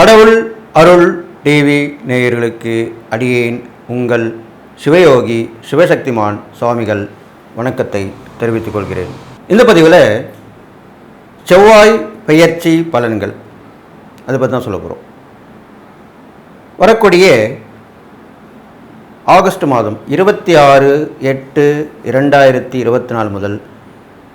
கடவுள் அருள் டிவி நேயர்களுக்கு அடியேன் உங்கள் சிவயோகி சிவசக்திமான் சுவாமிகள் வணக்கத்தை தெரிவித்துக் கொள்கிறேன். இந்த பதிவில் செவ்வாய் பெயர்ச்சி பலன்கள் அதை பற்றி தான் சொல்ல போகிறோம் வரக்கூடிய ஆகஸ்ட் மாதம் இருபத்தி ஆறு எட்டு இரண்டாயிரத்தி இருபத்தி நாலு முதல்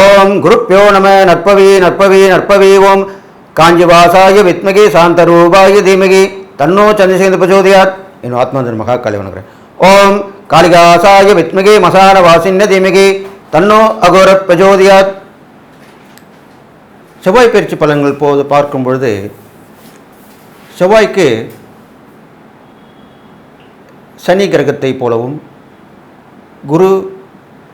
ஓம் குருப்பியோ நம நற்பவி நற்பவி நற்பவி ஓம். காஞ்சிவாசாய வித்மகி சாந்தரூபாய தீமகி. தன்னோ சந்திரசேகர பிரச்சோதயாத். என் ஆத்மாந்தன் மகா காளி வணங்குறேன். ஓம் காளிகாசாய வித்மகி மசான வாசின்ன தீமகி. தன்னோ அகோர பிரஜோதியார் செவ்வாய் பயிற்சி பலன்கள் போது பார்க்கும் பொழுது செவ்வாய்க்கு சனி கிரகத்தை போலவும் குரு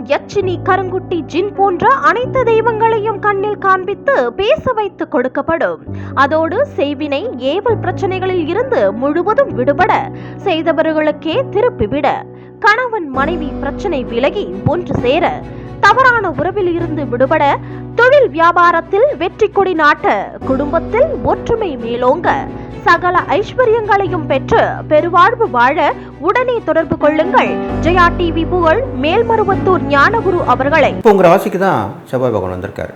நிகழ்த்தும் யட்சினி கருங்குட்டி ஜின் போன்ற அனைத்து தெய்வங்களையும் கண்ணில் காண்பித்து பேச வைத்து கொடுக்கப்படும். அதோடு செய்வினை ஏவல் பிரச்சனைகளில் இருந்து முழுவதும் விடுபட செய்தவர்களுக்கே திருப்பிவிட கணவன் மனைவி பிரச்சனை விலகி ஒன்று சேர தவறான உறவில் இருந்து விடுபட தொழில் வியாபாரத்தில் வெற்றி கொடி நாட்ட குடும்பத்தில் ஒற்றுமை மேலோங்க சகல ஐஸ்வர்யங்களையும் பெற்று பெருவாழ்வு வாழ உடனே தொடர்பு கொள்ளுங்கள். ஜெயா டிவி புகழ் மேல்மருவத்தூர் ஞானகுரு அவர்களை. இப்போ உங்கள் ராசிக்கு தான் செவ்வாய் பகவான் வந்திருக்காரு.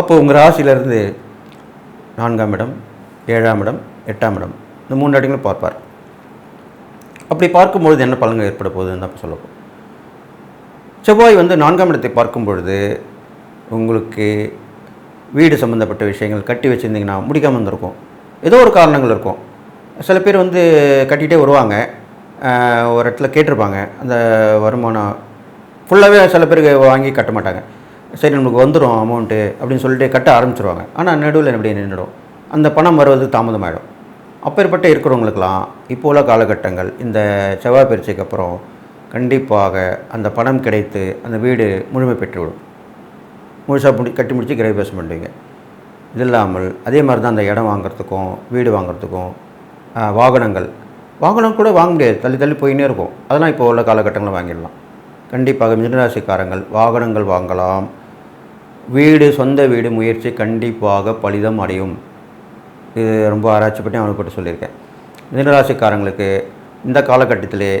அப்போ உங்கள் ராசியிலிருந்து நான்காம் இடம் ஏழாம் இடம் எட்டாம் இடம் இந்த மூன்று இடங்களும் பார்ப்பார். அப்படி பார்க்கும்பொழுது என்ன பலன்கள் ஏற்பட போகுதுன்னு தான் சொல்ல செவ்வாய் வந்து நான்காம் இடத்தை பார்க்கும் பொழுது உங்களுக்கு வீடு சம்மந்தப்பட்ட விஷயங்கள் கட்டி வச்சுருந்தீங்கன்னா முடிக்காமல் இருந்திருக்கும். ஏதோ ஒரு காரணங்கள் இருக்கும். சில பேர் வந்து கட்டிகிட்டே வருவாங்க. ஒரு இடத்துல கேட்டிருப்பாங்க. அந்த வருமானம் ஃபுல்லாகவே சில பேருக்கு வாங்கி கட்ட மாட்டாங்க. சரி நமக்கு வந்துடும் அமௌண்ட்டு அப்படின்னு சொல்லிட்டு கட்ட ஆரம்பிச்சிருவாங்க. ஆனால் நடுவில் எப்படி நின்றுடும்? அந்த பணம் வருவது தாமதமாயிடும். அப்பேற்பட்ட இருக்கிறவங்களுக்கெல்லாம் இப்போ உள்ள காலகட்டங்கள் இந்த செவ்வாய் பயிற்சிக்கு அப்புறம் கண்டிப்பாக அந்த பணம் கிடைத்து அந்த வீடு முழுமை பெற்றுவிடும். முழுசாக முடி கட்டி முடித்து கிரகபிரவேசம் பண்ணுவீங்க. இது இல்லாமல் அதே மாதிரி தான் அந்த இடம் வாங்குறதுக்கும் வீடு வாங்குறதுக்கும் வாகனங்கள். வாகனம் கூட வாங்க முடியாது. தள்ளி தள்ளி போயின்னே இருக்கும். அதெல்லாம் இப்போ உள்ள காலகட்டங்களில் வாங்கிடலாம். கண்டிப்பாக மிதனராசிக்காரங்கள் வாகனங்கள் வாங்கலாம். வீடு சொந்த வீடு முயற்சி கண்டிப்பாக பலிதம் அடையும். இது ரொம்ப ஆராய்ச்சி பண்ணி அனுப்பப்பட்டு சொல்லியிருக்கேன். மிதனராசிக்காரங்களுக்கு இந்த காலகட்டத்திலே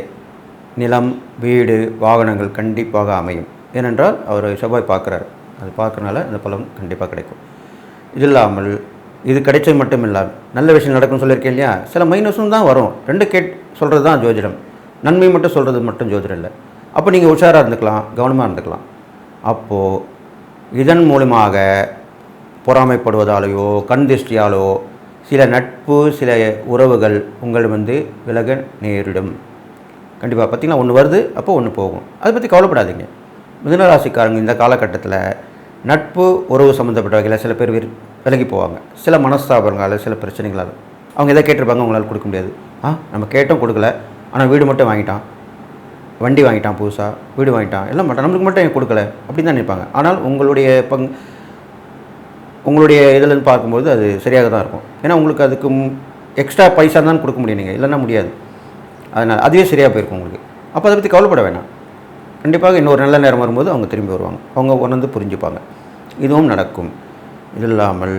நிலம் வீடு வாகனங்கள் கண்டிப்பாக அமையும். ஏனென்றால் அவர் செவ்வாய் பார்க்குறாரு. அது பார்க்கறனால இந்த பலம் கண்டிப்பாக கிடைக்கும். இது இல்லாமல் இது கிடைச்சது மட்டும் இல்லாமல் நல்ல விஷயம் நடக்கும்னு சொல்லியிருக்கேன் இல்லையா? சில மைனஸும் தான் வரும். ரெண்டு கேட் சொல்கிறது தான் ஜோதிடம். நன்மை மட்டும் சொல்கிறது மட்டும் ஜோதிடம் இல்லை. அப்போ நீங்கள் உஷாராக இருந்துக்கலாம் கவனமாக இருந்துக்கலாம். அப்போது இதன் மூலமாக பொறாமைப்படுவதாலேயோ கண் திருஷ்டியாலோ சில நட்பு சில உறவுகள் உங்கள் வந்து விலக நேரிடும். கண்டிப்பாக பார்த்தீங்கன்னா ஒன்று வருது அப்போ ஒன்று போகும். அதை பற்றி கவலைப்படாதீங்க. மிதனராசிக்காரங்க இந்த காலகட்டத்தில் நட்பு உறவு சம்மந்தப்பட்ட வகையில் சில பேர் விலகி போவாங்க. சில மனஸ்தாபங்களால் சில பிரச்சனைகளால். அவங்க எதை கேட்டிருப்பாங்க? உங்களால் கொடுக்க முடியாது. ஆ நம்ம கேட்டோம் கொடுக்கல. ஆனால் வீடு மட்டும் வாங்கிட்டான். வண்டி வாங்கிட்டான் புதுசாக வீடு வாங்கிட்டான். எல்லாம் மாட்டான். நம்மளுக்கு மட்டும் எனக்கு கொடுக்கல? அப்படின்னு தான் நினைப்பாங்க. ஆனால் உங்களுடைய பங் உங்களுடைய இதில் பார்க்கும்போது அது சரியாக தான் இருக்கும். ஏன்னா உங்களுக்கு அதுக்கு எக்ஸ்ட்ரா பைசா தான் கொடுக்க முடியும் நீங்கள் இல்லைன்னா முடியாது. அதனால் அதுவே சரியாக போயிருக்கும் உங்களுக்கு. அப்போ அதை பற்றி கவலைப்பட வேணாம். கண்டிப்பாக இன்னொரு நல்ல நேரம் வரும்போது அவங்க திரும்பி வருவாங்க. அவங்க உணர்ந்து புரிஞ்சுப்பாங்க. இதுவும் நடக்கும். இது இல்லாமல்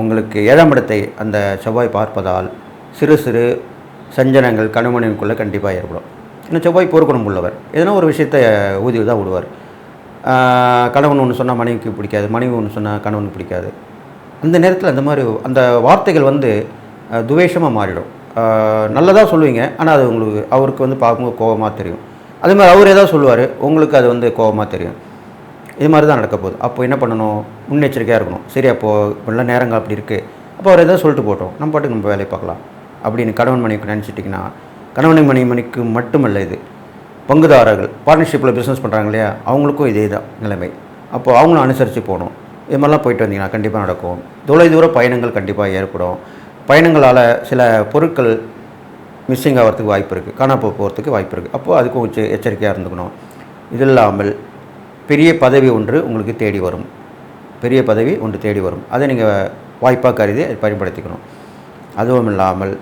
உங்களுக்கு ஏழாம் இடத்தை அந்த செவ்வாய் பார்ப்பதால் சிறு சிறு சஞ்சனங்கள் கணவனுக்குள்ளே கண்டிப்பாக ஏற்படும். ஏன்னா செவ்வாய் போர்க்குணம் உள்ளவர். எதனா ஒரு விஷயத்தை ஊதி தான் விடுவார். கணவன் ஒன்று சொன்னால் மனைவிக்கு பிடிக்காது. மனைவி ஒன்று சொன்னால் கணவனுக்கு பிடிக்காது. அந்த நேரத்தில் அந்த மாதிரி அந்த வார்த்தைகள் வந்து துவேஷமாக மாறிடும். நல்லதாக சொல்லுவீங்க. ஆனால் அது உங்களுக்கு அவருக்கு வந்து பார்க்கும்போது கோபமாக தெரியும். அதே மாதிரி அவர் ஏதாவது சொல்லுவார் உங்களுக்கு அது வந்து கோபமாக தெரியும். இது மாதிரி தான் நடக்க போகுது. அப்போ என்ன பண்ணணும்? முன்னெச்சரிக்கையாக இருக்கணும். சரி அப்போது நல்ல நேரங்கள் அப்படி இருக்குது அப்போ அவர் ஏதாவது சொல்லிட்டு போட்டோம். நம்ம பாட்டுக்கு நம்ம வேலையை பார்க்கலாம். அப்படின்னு கணவன் மனைவிக்கு நினச்சிட்டிங்கன்னா கணவன் மணி மணிக்கு மட்டுமல்ல இது. பங்குதாரர்கள் பார்ட்னர்ஷிப்பில் பிஸ்னஸ் பண்ணுறாங்க இல்லையா? அவங்களுக்கும் இதே தான் நிலைமை. அப்போ அவங்களும் அனுசரித்து போகணும். இது மாதிரிலாம் போயிட்டு வந்தீங்கன்னா கண்டிப்பாக நடக்கும். தொலைதூர பயணங்கள் கண்டிப்பாக ஏற்படும். பயணங்களால் சில பொருட்கள் மிஸ்ஸிங் ஆகிறதுக்கு வாய்ப்பு இருக்குது காணாமல் போகிறதுக்கு வாய்ப்பு இருக்குது அப்போது அதுக்கும் கொஞ்சம் எச்சரிக்கையாக இருந்துக்கணும். இது இல்லாமல் பெரிய பதவி ஒன்று உங்களுக்கு தேடி வரும். பெரிய பதவி ஒன்று தேடி வரும். அதை நீங்கள் வாய்ப்பாக கருதி அதை பயன்படுத்திக்கணும். அதுவும் இல்லாமல்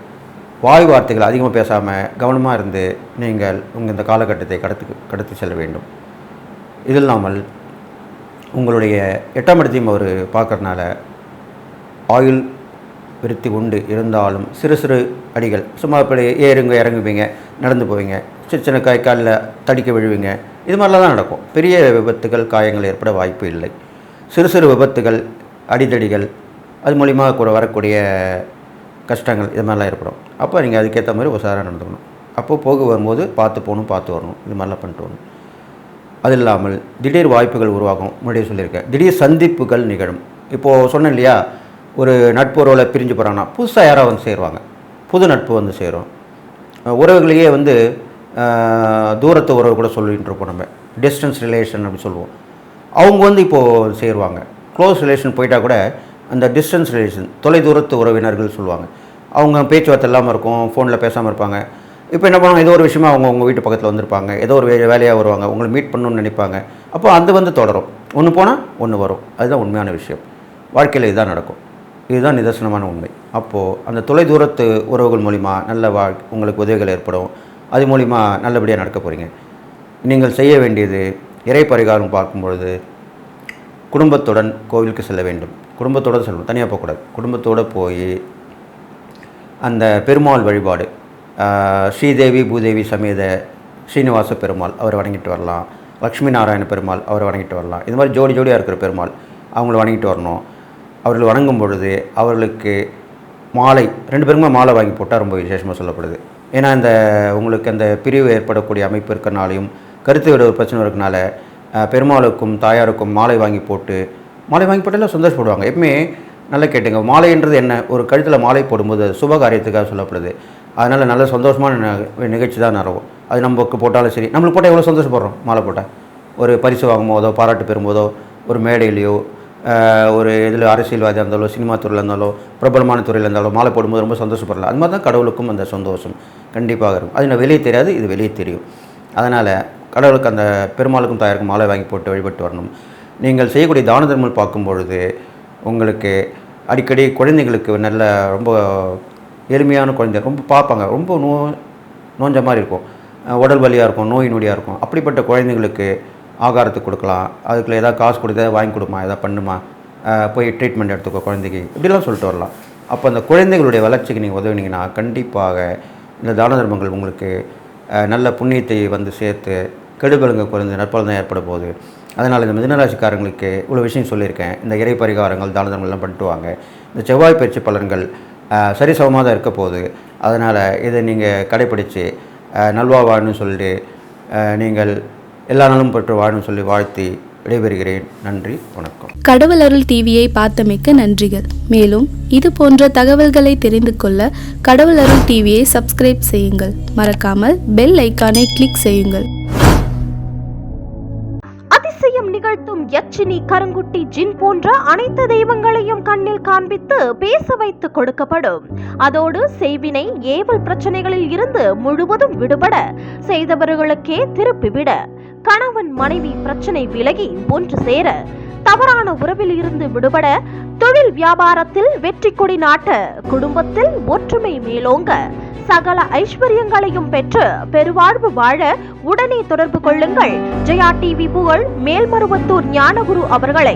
வாய் வார்த்தைகள் அதிகமாக பேசாமல் கவனமாக இருந்து நீங்கள் உங்கள் இந்த காலகட்டத்தை கடத்து கடத்தி செல்ல வேண்டும். இது இல்லாமல் உங்களுடைய எட்டாம் இடத்தையும் அவர் பார்க்கறனால ஆயுள் விருத்தி உண்டு இருந்தாலும் சிறு சிறு அடிகள் சும்மா இப்படி ஏறுங்க இறங்குவீங்க நடந்து போவீங்க சின்ன சின்ன கை காலில் தடிக்க விழுவீங்க இது மாதிரிலாம் தான் நடக்கும். பெரிய விபத்துகள் காயங்கள் ஏற்பட வாய்ப்பு இல்லை. சிறு சிறு விபத்துகள் அடிதடிகள் அது மூலிமா கூட வரக்கூடிய கஷ்டங்கள் இது மாதிரிலாம் ஏற்படும். அப்போ நீங்கள் அதுக்கேற்ற மாதிரி உஷாராக நடந்துக்கணும். அப்போது போக வரும்போது பார்த்து போகணும் பார்த்து வரணும் இது மாதிரிலாம் பண்ணிட்டு வரணும். அது இல்லாமல் திடீர் வாய்ப்புகள் உருவாகும் முன்னாடியே சொல்லியிருக்கேன். திடீர் சந்திப்புகள் நிகழும். இப்போது சொன்னேன் இல்லையா ஒரு நட்பு உறவில் பிரிஞ்சு போகிறாங்கன்னா புதுசாக யாராவது வந்து சேருவாங்க. புது நட்பு வந்து சேரும். உறவுகளையே வந்து தூரத்து உறவு கூட சொல்லிகிட்டு இருப்போம் நம்ம. டிஸ்டன்ஸ் ரிலேஷன் அப்படி சொல்லுவோம். அவங்க வந்து இப்போது சேருவாங்க. க்ளோஸ் ரிலேஷன் போயிட்டா கூட அந்த டிஸ்டன்ஸ் ரிலேஷன் தொலை தூரத்து உறவினர்கள் சொல்லுவாங்க. அவங்க பேச்சுவார்த்தை இல்லாமல் இருக்கும் ஃபோனில் பேசாமல் இருப்பாங்க. இப்போ என்ன பண்ணுவாங்க? ஏதோ ஒரு விஷயமா அவங்க உங்கள் வீட்டு பக்கத்தில் வந்திருப்பாங்க. ஏதோ ஒரு வே வேலையாக வருவாங்க. உங்களை மீட் பண்ணணும்னு நினைப்பாங்க. அப்போ அது வந்து தொடரும். ஒன்று போனால் ஒன்று வரும். அதுதான் உண்மையான விஷயம். வாழ்க்கையில் இதுதான் நடக்கும். இதுதான் நிதர்சனமான உண்மை. அப்போது அந்த தொலைதூரத்து உறவுகள் மூலிமா நல்ல வாழ் உங்களுக்கு உதவிகள் ஏற்படும். அது மூலிமா நல்லபடியாக நடக்க போகிறீங்க நீங்கள் செய்ய வேண்டியது இறை பரிகாரம் பார்க்கும் பொழுது குடும்பத்துடன் கோவிலுக்கு செல்ல வேண்டும். குடும்பத்தோடு செல்லணும். தனியாக போகக்கூடாது குடும்பத்தோடு போய் அந்த பெருமாள் வழிபாடு ஸ்ரீதேவி பூதேவி சமேத ஸ்ரீனிவாச பெருமாள் அவரை வணங்கிட்டு வரலாம். லக்ஷ்மி நாராயண பெருமாள் அவரை வணங்கிட்டு வரலாம். இது மாதிரி ஜோடி ஜோடியாக இருக்கிற பெருமாள் அவங்கள வணங்கிட்டு வரணும். அவர்கள் வணங்கும் பொழுது அவர்களுக்கு மாலை ரெண்டு பேருமே மாலை வாங்கி போட்டால் ரொம்ப விசேஷமாக சொல்லப்படுது. ஏன்னா இந்த உங்களுக்கு அந்த பிரிவு ஏற்படக்கூடிய அமைப்பு இருக்கிறனாலையும் கருத்து விட ஒரு பிரச்சனை இருக்கனால பெருமாளுக்கும் தாயாருக்கும் மாலை வாங்கி போட்டு மாலை வாங்கி போட்டாலும் சந்தோஷப்படுவாங்க. எப்பவுமே நல்லா கேட்டுங்க மாலைன்றது என்ன? ஒரு கழுத்தில் மாலை போடும்போது அது சுப காரியத்துக்காக சொல்லப்படுது. அதனால் நல்ல சந்தோஷமான நிகழ்ச்சி தான் நடக்கும். அது நமக்கு போட்டாலும் சரி நம்மளுக்கு போட்டால் எவ்வளோ சந்தோஷப்படுறோம்? மாலை போட்டால். ஒரு பரிசு வாங்கும்போதோ பாராட்டு பெறும்போதோ ஒரு மேடையிலையோ ஒரு இதில் அரசியல்வாதியாக இருந்தாலோ சினிமா துறையில் இருந்தாலோ பிரபலமான துறையில் இருந்தாலோ மாலை போடும்போது ரொம்ப சந்தோஷப்படலாம். அது மாதிரி தான் கடவுளுக்கும் அந்த சந்தோஷம் கண்டிப்பாக இருக்கும். அது நான் வெளியே தெரியாது இது வெளியே தெரியும். அதனால் கடவுளுக்கு அந்த பெருமாளுக்கும் தாயாருக்கும் மாலை வாங்கி போட்டு வழிபட்டு வரணும். நீங்கள் செய்யக்கூடிய தான தர்மங்கள் பார்க்கும் பொழுது உங்களுக்கு அடிக்கடி குழந்தைங்களுக்கு நல்ல ரொம்ப எளிமையான குழந்தை ரொம்ப பார்ப்பாங்க. ரொம்ப நோ நோஞ்ச மாதிரி இருக்கும். உடல் வலியாக இருக்கும் நோய் நொடியாக இருக்கும். அப்படிப்பட்ட குழந்தைங்களுக்கு ஆகாரத்துக்கு கொடுக்கலாம். அதுக்குள்ள ஏதாவது காசு கொடுத்து வாங்கி கொடுமா ஏதாவது பண்ணுமா போய் ட்ரீட்மெண்ட் எடுத்துக்கோ குழந்தைக்கு. இப்படிலாம் சொல்லிட்டு வரலாம். அப்போ அந்த குழந்தைகளுடைய வளர்ச்சிக்கு நீங்கள் உதவினீங்கன்னா கண்டிப்பாக இந்த தான தர்மங்கள் உங்களுக்கு நல்ல புண்ணியத்தை வந்து சேர்த்து கெடுபலங்க குறைந்து நற்பலன் ஏற்பட போகுது. அதனால் இந்த மிதனராசிக்காரங்களுக்கு இவ்வளோ விஷயம் சொல்லியிருக்கேன். இந்த இறை பரிகாரங்கள் தான தர்மங்கள்லாம் பண்ணிட்டு வாங்க. இந்த செவ்வாய் பயிற்சி பலன்கள் சரிசமமாக தான் இருக்க போகுது. அதனால் இதை நீங்கள் கடைப்பிடிச்சு நல்வாவான்னு நல்வா சொல்லிட்டு நீங்கள் எல்லா நாளும் பெற்று வாழும் சொல்லி வாழ்த்தி விடைபெறுகிறேன். நன்றி வணக்கம். கடவுள் அருள் டிவியை பார்த்தமைக்க நன்றிகள். மேலும் இது போன்ற தகவல்களை தெரிந்து கொள்ள கடவுள் அருள் டிவியை சப்ஸ்கிரைப் செய்யுங்கள். மறக்காமல் பெல் ஐக்கானை கிளிக் செய்யுங்கள். நிகழ்த்தும் யட்சினி கருங்குட்டி ஜின் போன்ற அனைத்து தெய்வங்களையும் கண்ணில் காண்பித்து பேச வைத்து கொடுக்கப்படும். அதோடு செய்வினை ஏவல் பிரச்சனைகளில் இருந்து முழுவதும் விடுபட செய்தவர்களுக்கே திருப்பிவிட. கணவன் மனைவி பிரச்சனை விலகி ஒன்று சேர தவறான உறவில் இருந்து விடுபட தொழில் வியாபாரத்தில் வெற்றி கொடி நாட்ட குடும்பத்தில் ஒற்றுமை மேலோங்க. சகல ஐஸ்வர்யங்களையும் பெற்று பெருவாழ்வு வாழ உடனே தொடர்பு கொள்ளுங்கள். ஜெயா டிவி புகழ் மேல்மருவத்தூர் ஞானகுரு அவர்களை